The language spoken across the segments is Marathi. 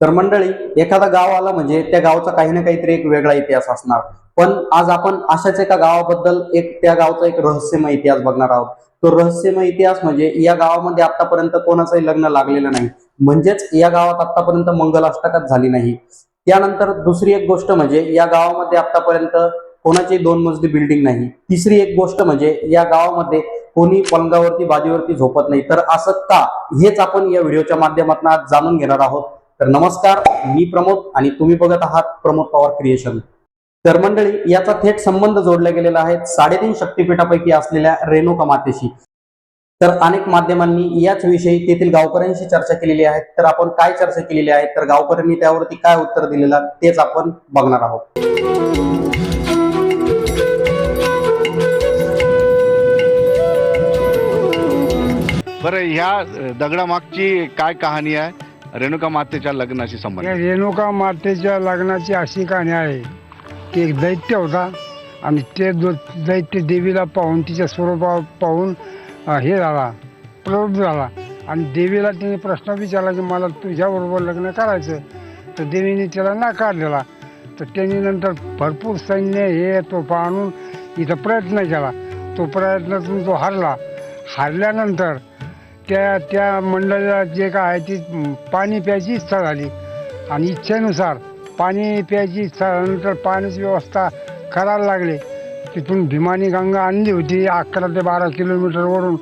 तर मंडळी एखादा गाव आला म्हणजे त्या गावचा काही ना काहीतरी एक वेगळा इतिहास असणार. पण आज आपण अशाच एका गावाबद्दल एक त्या गावचा एक रहस्यमय इतिहास बघणार आहोत. तो रहस्यमय इतिहास म्हणजे या गावामध्ये आतापर्यंत कोणाचंही लग्न लागलेलं नाही. म्हणजेच या गावात आतापर्यंत मंगल अष्टकात झाली नाही. त्यानंतर दुसरी एक गोष्ट म्हणजे या गावामध्ये आतापर्यंत कोणाची दोन मजली बिल्डिंग नाही. तिसरी एक गोष्ट म्हणजे या गावामध्ये कोणी पलंगावरती बाजीवरती झोपत नाही. तर असं का? हेच आपण या व्हिडिओच्या माध्यमातून आज जाणून घेणार आहोत. तर नमस्कार मी प्रमोद आणि तुम्ही बघत आहात प्रमोद पवार क्रिएशन तर मंडळी याचा थेट संबंध जोडला गेलेला आहे साडेतीन शक्तिपीठापैकी असलेल्या रेणुका मातेशी. तर अनेक माध्यमांनी याच विषयी तेथील गावकऱ्यांशी चर्चा केलेली आहे. तर आपण काय चर्चा केलेली आहे? तर गावकऱ्यांनी त्यावरती काय उत्तर दिलेलं तेच आपण बघणार आहोत. बरं ह्या दगडामागची काय कहाणी आहे? रेणुका मातेच्या लग्नाशी या रेणुका मातेच्या लग्नाची अशी कहाणी आहे की एक दैत्य होता आणि ते दो दैत्य देवीला पाहून तिच्या स्वरूपा पाहून अं, हे झाला प्रवृत्त झाला. आणि देवीला तिने प्रश्न विचारला की मला तुझ्याबरोबर लग्न करायचं तर देवीने त्याला नाकारलेला तर त्यांनी नंतर भरपूर सैन्य हे तो आणून इथं प्रयत्न केला. तो प्रयत्नातून तो हरला. हारल्यानंतर त्या त्या मंडळाला जे काय आहे ती पाणी प्यायची इच्छा झाली. आणि इच्छेनुसार पाणी प्यायची इच्छा झाल्यानंतर पाण्याची व्यवस्था करायला लागली. तिथून भीमानी गंगा आणली होती अकरा ते बारा किलोमीटरवरून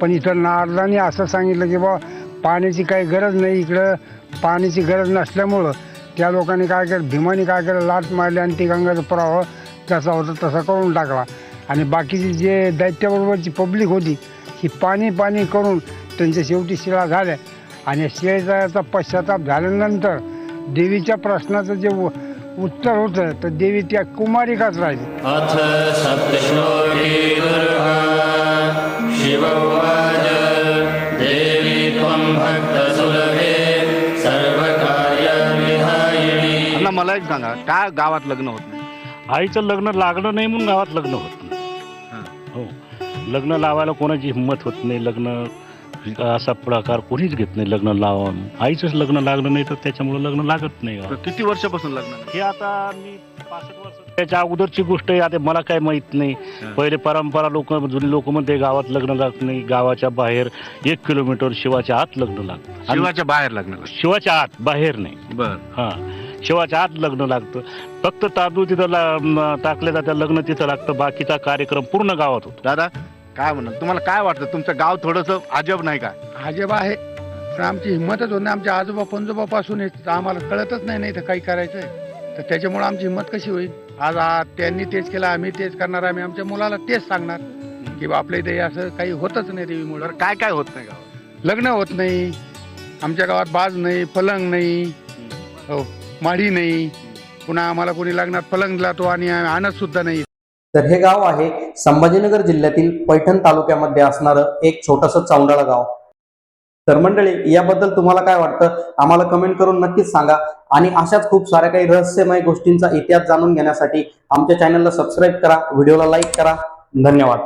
पण इथं नारदाने असं सांगितलं की बा पाण्याची काही गरज नाही इकडं. पाण्याची गरज नसल्यामुळं त्या लोकांनी काय केलं भीमाने काय केलं लाट मारली आणि ती गंगाचा प्रवाह जसा होता तसा करून टाकला. आणि बाकीची जे दैत्याबरोबरची पब्लिक होती ही पाणी पाणी करून त्यांच्या शेवटी शिळा झाल्या. आणि शिळेचा पश्चाताप झाल्यानंतर देवीच्या प्रश्नाचं जे उत्तर होतं तर देवी त्या कुमारिकाच राहिली. मला एक सांगा काय गावात लग्न होत नाही? आईचं लग्न लागलं नाही म्हणून गावात लग्न होत हां. नाही हो. लग्न लावायला कोणाची हिंमत होत नाही लग्न असा पुढाकार कोणीच घेत नाही लग्न लावा आईचंच लग्न लागलं नाही तर त्याच्यामुळे लग्न लागत नाही तर गावात. किती वर्षापासून लग्न? हे आता मी पासष्ट वर्ष त्याच्या अगोदरची गोष्ट आहे आता मला काय माहीत नाही. हां. पहिले परंपरा लोक जुनी लोक म्हणते गावात लग्न लागत नाही गावाच्या बाहेर एक किलोमीटर शिवाच्या आत लग्न लागतं. आणि शिवाच्या बाहेर लग्न. शिवाच्या आत बाहेर नाही. बर. हा. शिवाच्या आत लग्न लागतं. फक्त तांदूळ तिथं ला- म, टाकले जातं लग्न तिथं लागतं. बाकीचा कार्यक्रम पूर्ण गावात होतो. दादा काय म्हणाल तुम्हाला काय वाटतं तुमचं गाव थोडस अजब नाही का? आजोबा आहे. पण आमची हिंमतच होत नाही. आमच्या आजोबा पंजोबापासून येत आम्हाला कळतच नाही नाही तर काही करायचंय. तर त्याच्यामुळे आमची हिंमत कशी होईल? आज आ- त्यांनी तेच केलं आम्ही तेच करणार आम्ही आमच्या मुलाला तेच सांगणार. की बा आपल्या इथे असं काही होतच नाही देवीमुळे. बरं काय काय होत नाही गावात? लग्न होत नाही. आमच्या गावात बाज नाही पलंग नाही. हो माडी नाही. पुन्हा आम्हाला कोणी लग्नात पलंग दिला तो आणि आणत सुद्धा नाही. तर हे गाव आहे संभाजीनगर जिल्ह्यातील पैठण तालुक्यामध्ये असणारं एक छोटंसं चौंडाळा गाव. तर मंडळी याबद्दल तुम्हाला काय वाटतं? आम्हाला कमेंट करून नक्कीच सांगा. आणि अशाच खूप साऱ्या काही रहस्यमय गोष्टींचा इतिहास जाणून घेण्यासाठी आमच्या चॅनलला सबस्क्राईब करा व्हिडिओला लाईक करा. धन्यवाद.